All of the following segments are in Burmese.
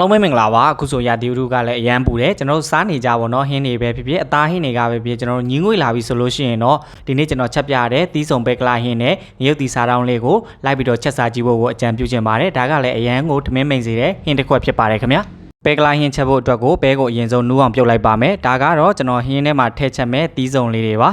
အားလုံးပဲမင်္ဂလာပါအခုဆိုရာဒီဥရုကလည်းအရန်ပူတယ်ကျွန်တော်တို့စားနေကြပါတော့ဟင်းနေပဲဖြစ်ဖြစ်အသားဟင်းတွေကပဲဖြစ်ဖြစ်ကျွန်တော်တို့ညီငွေလာပြီဆိုလို့ရှိရင်တော့ဒီနေ့ကျွန်တော်ချက်ပြရတဲ့သီးစုံပဲကလာဟင်းနဲ့ငရုတ်တီစားတောင်းလေးကိုလိုက်ပြီးတော့ချက်စားကြည့်ဖို့ကိုအကြံပြုချင်ပါတယ်ဒါကလည်းအရန်ကိုထမင်းမိန်စေတဲ့ဟင်းတစ်ခွက်ဖြစ်ပါတယ်ခင်ဗျာပဲကလာဟင်းချက်ဖို့အတွက်ကိုပဲကိုအရင်ဆုံးနူးအောင်ပြုတ်လိုက်ပါမယ်ဒါကတော့ကျွန်တော်ဟင်းထဲမှာထည့်ချက်မဲ့သီးစုံလေးတွေပါ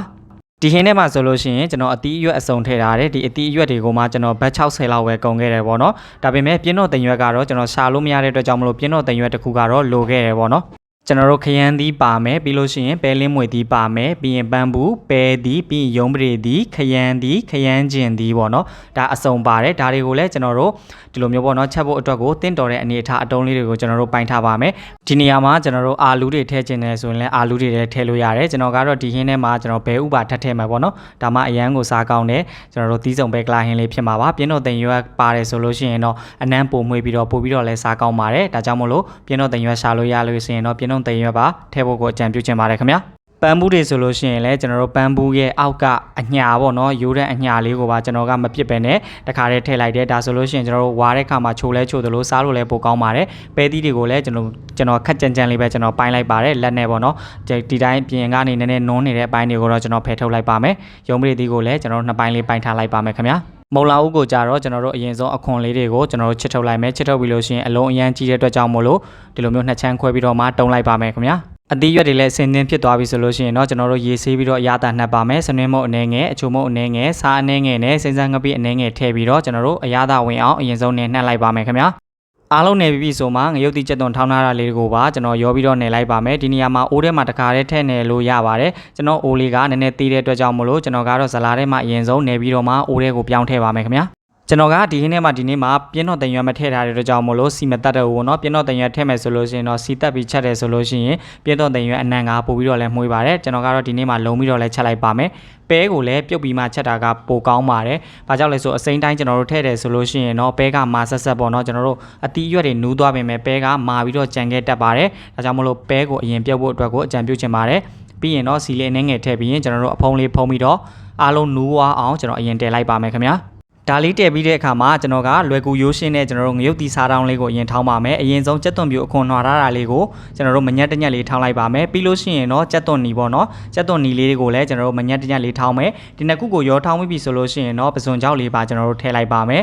ဒီဟင်းထဲမှာဆိုလို့ရှိရင်ကျွန်တော်အသီးအရွက်အစုံထည့်ထားတယ်ဒီအသီးအရွက်တွေကိုမှကျွန်တော်ဘတ်60လောက်ပဲကုန်ခဲ့တယ်ပေါ့နော်ဒါပေမဲ့ပြင်းတော့တင်ရွက်ကတော့ကျွန်တော်ရှာလို့မရတဲ့အတွက်ကြောင့်မလို့ပြင်းတော့တင်ရွက်တစ်ခုကတော့လိုခဲ့တယ်ပေါ့နော် ကျွန်တော်တို့ခရမ်းသီးပါမယ်ပြီးလို့ရှိရင်ပဲလင်းမွေသီးပါမယ်ပြီးရင်ပန်းဘူးပဲသီးပြီးရင်ရုံးပရိသီးခရမ်းသီးခရမ်းကျင်သီးပေါ့နော်ဒါအစုံပါတယ်ဒါတွေကိုလည်းကျွန်တော်တို့ဒီလိုမျိုးပေါ့နော်ချက်ဖို့အတွက်ကိုတင့်တော်တဲ့အနေအထားအတုံးလေးတွေကိုကျွန်တော်တို့ပိုင်ထားပါမယ်ဒီနေရာမှာကျွန်တော်တို့အာလူတွေထည့်ခြင်းတယ်ဆိုရင်လည်းအာလူတွေလည်းထည့်လို့ရတယ်ကျွန်တော်ကတော့ဒီဟင်းထဲမှာကျွန်တော်ဘဲဥပါထပ်ထည့်မှာပေါ့နော်ဒါမှအရန်ကိုစားကောင်းတယ်ကျွန်တော်တို့သီးစုံပဲကလာဟင်းလေးဖြစ်မှာပါပြင်းတော့တင်ရွက်ပါတယ်ဆိုလို့ရှိရင်တော့အနမ်းပုံမွေးပြီးတော့ပို့ပြီးတော့လည်းစားကောင်းပါတယ်ဒါကြောင့်မို့လို့ပြင်းတော့တင်ရွက်ရှာလို့ရလို့ရှိရင်တော့ပြင်းတော့တင်ရွက်ပါထည့်ဖို့ကိုအကြံပြုချင်ပါတယ်ခင်ဗျာပန်းဘူးတွေဆိုလို့ရှိရင်လည်းကျွန်တော်တို့ပန်းဘူးရဲ့အောက်ကအညာပေါ့နော်ရိုးတဲ့အညာလေးကိုပါကျွန်တော်ကမပြစ်ပဲနဲ့တခါတည်းထည့်လိုက်တယ်ဒါဆိုလို့ရှိရင်ကျွန်တော်တို့ဝါတဲ့ခါမှာချိုလဲချိုသလိုစားလို့လည်းပိုကောင်းပါတယ်ပဲသီးတွေကိုလည်းကျွန်တော်ကျွန်တော်ခက်ကြမ်းကြမ်းလေးပဲကျွန်တော်ပိုင်းလိုက်ပါတယ်လက်နဲ့ပေါ့နော်ဒီဒီတိုင်းပြင်ကနေနည်းနည်းနုံးနေတဲ့အပိုင်းတွေကိုတော့ကျွန်တော်ဖယ်ထုတ်လိုက်ပါမယ်ရုံးပရိသီးကိုလည်းကျွန်တော်တို့နှစ်ပိုင်းလေးပိုင်းထားလိုက်ပါမယ်ခင်ဗျာ မုံလာဦးကိုကြတော့ကျွန်တော်တို့အရင်ဆုံးအခွန်လေးတွေကိုကျွန်တော်တို့ချစ်ထုတ်လိုက်မယ်ချစ်ထုတ်ပြီးလို့ရှိရင်အလုံးအရန်ကြီးတဲ့အတွက်ကြောင့်မို့လို့ဒီလိုမျိုးနှစ်ချမ်းခွဲပြီးတော့မှတုံးလိုက်ပါမယ်ခင်ဗျာအသီးရွက်တွေလည်းဆင်းသင်းဖြစ်သွားပြီဆိုလို့ရှိရင်တော့ကျွန်တော်တို့ရေဆေးပြီးတော့အရသာနှက်ပါမယ်။စနွင်းမုတ်အနေငယ်အချိုမုတ်အနေငယ်စားအနေငယ်နဲ့စိမ့်စမ်းငပိအနေငယ်ထည့်ပြီးတော့ကျွန်တော်တို့အရသာဝင်အောင်အရင်ဆုံးနေနှက်လိုက်ပါမယ်ခင်ဗျာ။ အားလုံးနေပြီပြီဆိုမှငရုတ်တိကျက်သွန်ထောင်းထားတာလေးကိုပါကျွန်တော်ရောပြီးတော့နေလိုက်ပါမယ်ဒီနေရာမှာအိုးထဲမှာတခါတည်းထည့်နေလို့ရပါတယ်ကျွန်တော်အိုးလေးကနည်းနည်းသေးတဲ့အတွက်ကြောင့်မလို့ကျွန်တော်ကတော့ဇလာထဲမှာအရင်ဆုံးနေပြီးတော့မှအိုးထဲကိုပြောင်းထည့်ပါမယ်ခင်ဗျာ ကျွန်တော်ကဒီဟင်းထဲမှာဒီနေ့မှာပြင်းတော့တန်ရွက်မထည့်ထားတဲ့အတွက်ကြောင့်မလို့စီမတက်တော့ဘူးเนาะပြင်းတော့တန်ရွက်ထည့်မယ်ဆိုလို့ရှိရင်တော့စီတက်ပြီးချက်တယ်ဆိုလို့ရှိရင်ပြင်းတော့တန်ရွက်အနံ့ကပို့ပြီးတော့လဲမှုေးပါတယ်ကျွန်တော်ကတော့ဒီနေ့မှာလုံပြီးတော့လဲချက်လိုက်ပါမယ်ပဲကိုလည်းပြုတ်ပြီးမှချက်တာကပိုကောင်းပါတယ်။ဘာကြောင့်လဲဆိုအစိမ်းတိုင်းကျွန်တော်တို့ထည့်တယ်ဆိုလို့ရှိရင်တော့ပဲကမာဆက်ဆက်ပေါ့เนาะကျွန်တော်တို့အတီးရွက်တွေနူးသွားပြင်မဲ့ပဲကမာပြီးတော့ကြံခဲ့တတ်ပါတယ်။ဒါကြောင့်မလို့ပဲကိုအရင်ပြုတ်ဖို့အတွက်ကိုအကြံပြုချင်ပါတယ်။ပြီးရင်တော့စီလေးအနှဲငယ်ထည့်ပြီးရင်ကျွန်တော်တို့အဖုံးလေးဖုံးပြီးတော့အားလုံးနူးဝအောင်ကျွန်တော်အရင်တည်လိုက်ပါမယ်ခင်ဗျာ။ ဒါလေးတည့်ပြီးတဲ့အခါမှာကျွန်တော်ကလွယ်ကူရိုးရှင်းတဲ့ကျွန်တော်တို့ငရုတ်တီစားတောင်းလေးကိုအရင်ထောင်းပါမယ်အရင်ဆုံးကြက်သွန်ပြူအခွန်နှွာထားတာလေးကိုကျွန်တော်တို့မညက်တညက်လေးထောင်းလိုက်ပါမယ်ပြီးလို့ရှိရင်တော့ကြက်သွန်နီပေါ့နော်ကြက်သွန်နီလေးတွေကိုလည်းကျွန်တော်တို့မညက်တညက်လေးထောင်းမယ်ဒီနှစ်ခုကိုရောထောင်းပြီးပြီဆိုလို့ရှိရင်တော့ပစွန်ကြောက်လေးပါကျွန်တော်တို့ထည့်လိုက်ပါမယ်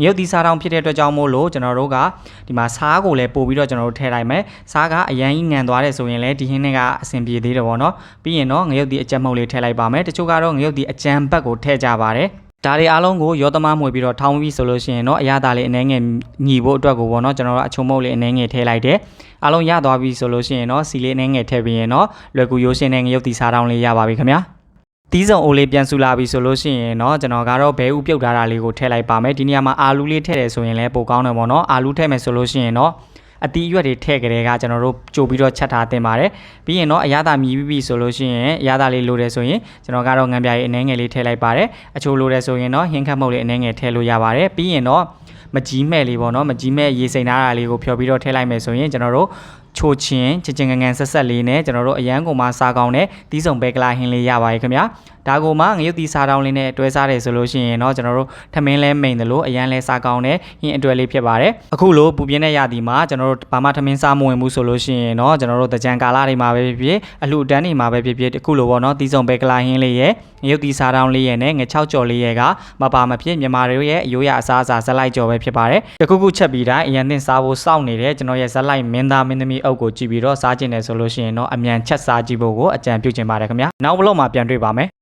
ငရုတ်တီစားတောင်းဖြစ်တဲ့အတွက်ကြောင့်မို့လို့ကျွန်တော်တို့ကဒီမှာစားကိုလည်းပို့ပြီးတော့ကျွန်တော်တို့ထည့်လိုက်မယ်စားကအရန်ကြီးငံသွားတယ်ဆိုရင်လည်းဒီဟင်းတွေကအဆင်ပြေသေးတယ်ပေါ့နော်ပြီးရင်တော့ငရုတ်တီအကြက်မှုတ်လေးထည့်လိုက်ပါမယ်တချို့ကတော့ငရုတ်တီအကြံဘက်ကိုထည့်ကြပါတယ် ဒါတွေအားလုံးကိုရောသမားမွေပြီးတော့ထောင်းပြီးဆိုလို့ရှိရင်တော့အရသာလေးအနေငယ်ညီဖို့အတွက်ကိုပေါ့နော်ကျွန်တော်တို့အချုံမုတ်လေးအနေငယ်ထည့်လိုက်တယ်အားလုံးရသွားပြီဆိုလို့ရှိရင်တော့စီလေးအနေငယ်ထည့်ပြီးရင်တော့လွယ်ကူရိုးရှင်းတဲ့ငရုတ်တီစားတောင်းလေးရပါပြီခင်ဗျာတီးစုံအိုးလေးပြန်ဆူလာပြီဆိုလို့ရှိရင်တော့ကျွန်တော်ကတော့ဘဲဥပြုတ်ထားတာလေးကိုထည့်လိုက်ပါမယ်ဒီနေရာမှာအာလူလေးထည့်တယ်ဆိုရင်လည်းပိုကောင်းတယ်ပေါ့နော်အာလူထည့်မယ်ဆိုလို့ရှိရင်တော့ အတီးရွက်တွေထည့်ကြတဲ့ကကျွန်တော်တို့ကြိုပြီးတော့ချက်ထားတင်ပါတယ်ပြီးရင်တော့အရသာမြည်ပြီးပြီဆိုလို့ရှိရင်အရသာလေးလိုတယ်ဆိုရင်ကျွန်တော်ကတော့ငံပြားရေးအနေငယ်လေးထည့်လိုက်ပါတယ်အချိုလိုတယ်ဆိုရင်တော့ဟင်းခတ်မုတ်လေးအနေငယ်ထည့်လို့ရပါတယ်ပြီးရင်တော့မကြီးမဲ့လေးပေါ့နော်မကြီးမဲ့ရေစိမ်ထားတာလေးကိုဖြော်ပြီးတော့ထည့်လိုက်မယ်ဆိုရင်ကျွန်တော်တို့ ချိုချင်းချစ်ချင်းငငန်ဆက်ဆက်လေးနဲ့ကျွန်တော်တို့အရန်ကုန်မှာစားကောင်းတဲ့တီးစုံပဲကလာဟင်းလေးရပါရဲ့ခင်ဗျာဒါကိုမှငရုတ်တီစားတောင်းလေးနဲ့တွဲစားတယ်ဆိုလို့ရှိရင်တော့ကျွန်တော်တို့ထမင်းလဲမိန်တယ်လို့အရန်လဲစားကောင်းတဲ့ဟင်းအတွဲလေးဖြစ်ပါတယ်အခုလိုပူပြင်းတဲ့ရာသီမှာကျွန်တော်တို့ဘာမှထမင်းစားမဝင်ဘူးဆိုလို့ရှိရင်တော့ကျွန်တော်တို့တကြံကာလတွေမှာပဲဖြစ်ဖြစ်အလှတန်းတွေမှာပဲဖြစ်ဖြစ်အခုလိုပေါ့နော်တီးစုံပဲကလာဟင်းလေးရဲ့ငရုတ်တီစားတောင်းလေးရဲ့နဲ့ငချောက်ကြော်လေးရဲ့ကမပါမဖြစ်မြန်မာတွေရဲ့အယိုးရအစားအစာဇက်လိုက်ကြော်ပဲဖြစ်ပါတယ်တခုခုချက်ပြီးတိုင်းအရင်တင်စားဖို့စောင့်နေတဲ့ကျွန်တော်ရဲ့ဇက်လိုက်မင်းသားမင်းသမီးအုပ်ကိုကြည့်ပြီးတော့စားကျင်တယ်ဆိုလို့ရှိရင်တော့အမြန်ချက်စားကြည့်ဖို့ကိုအကြံပြုချင်ပါတယ်ခင်ဗျာနောက်ဘလော့မှာပြန်တွေ့ပါမယ်